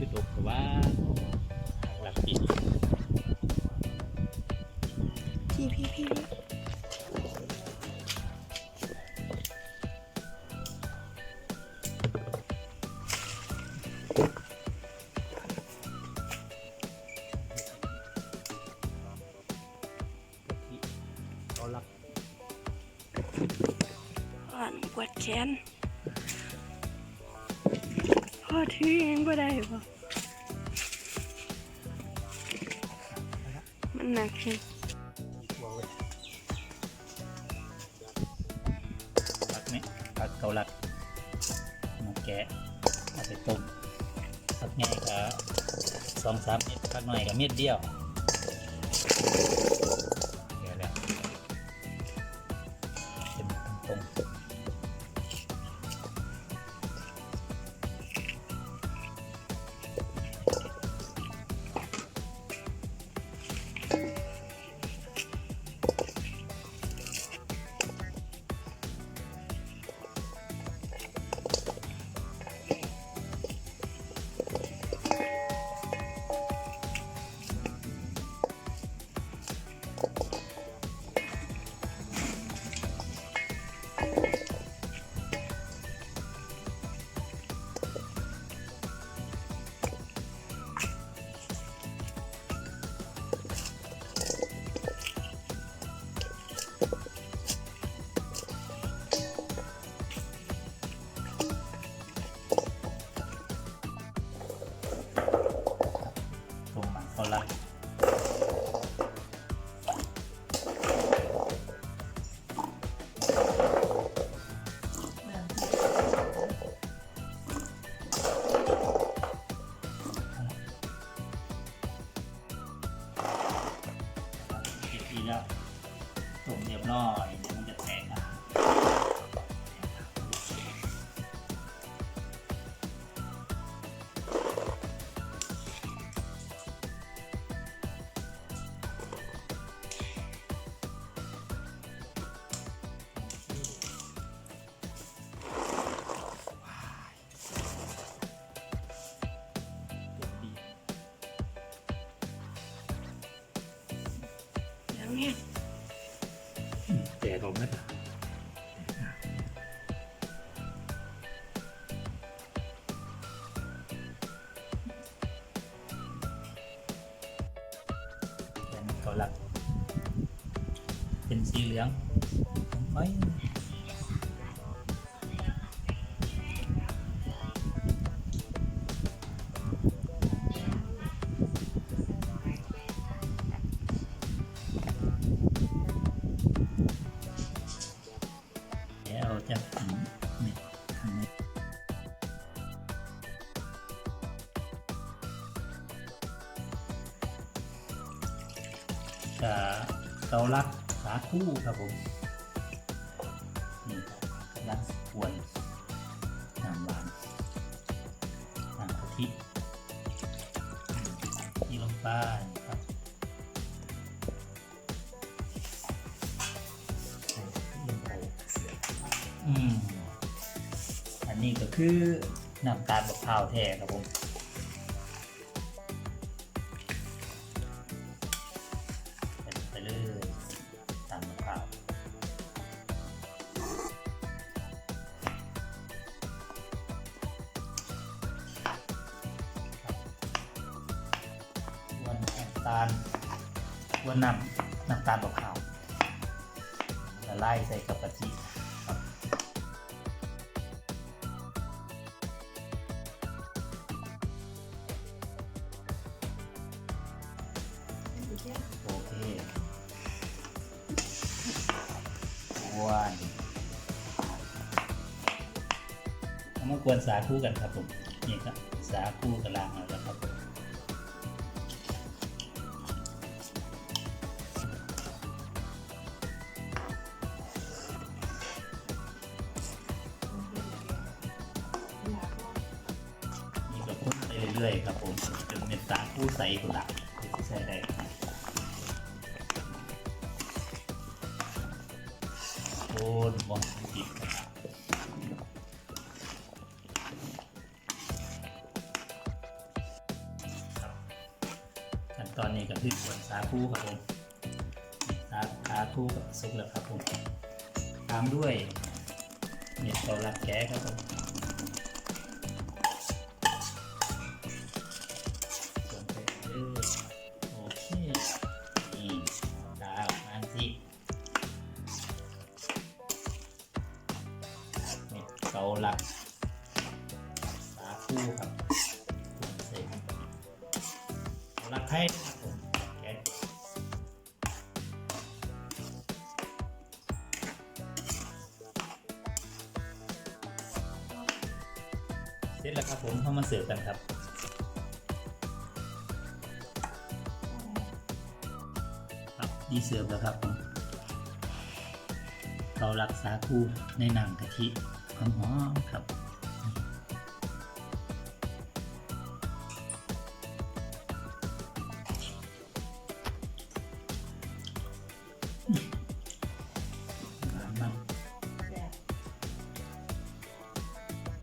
คือตกแต่ว่าหลักปีพี่พี่พี่พี่ที่เขาหลักอ่อนปวดแขน พ่อถือเองก็ได้ปะมันหนักแค่วางไว้หลักไหมหลักเกาหลักมาแกะเอาไปต้มผักใหญ่ก็สองสามเม็ดผักหน่อยก็เม็ดเดียว ลักอีกทีแล้วส่งเรียบร้อย อย่างนี้แตกออกนะเป็นเกาลักเป็นสีเหลืองไฟ เกาลักขาคู่ครับผมนี่ครับกำลังกวนน้ำหวานน้ำกะทิที่ลงไปครับอืมอันนี้ก็คือน้ำตาลมะพร้าวแท้ครับผม ตาลวนน้ำน้ำตาลมะพร้าวละลายใส่กับกะทิโอเควนเอามากวนสาคูกันครับผม นี่ครับ สาคูกับลางแล้วครับผม เรื่อยๆครับผมจนเป็นสาคูใสกุหลาบที่ใส่ได้ครับโคนบองติดครับตอนนี้ก็คือส่วนสาคูครับผมสาสาคูกับสุกแล้วครับผมตามด้วยเม็ดเกาลัดแก้ครับผม เม็ดเกาลัดสาคูครับส่วนเสร็จรักไทยนะครับผมแกะเสร็จแล้วครับผมเข้ามาเสิร์ฟกันครับครับดีเสิร์ฟแล้วครับผมเรารักษาคู่ในหนังกะทิ หอมๆ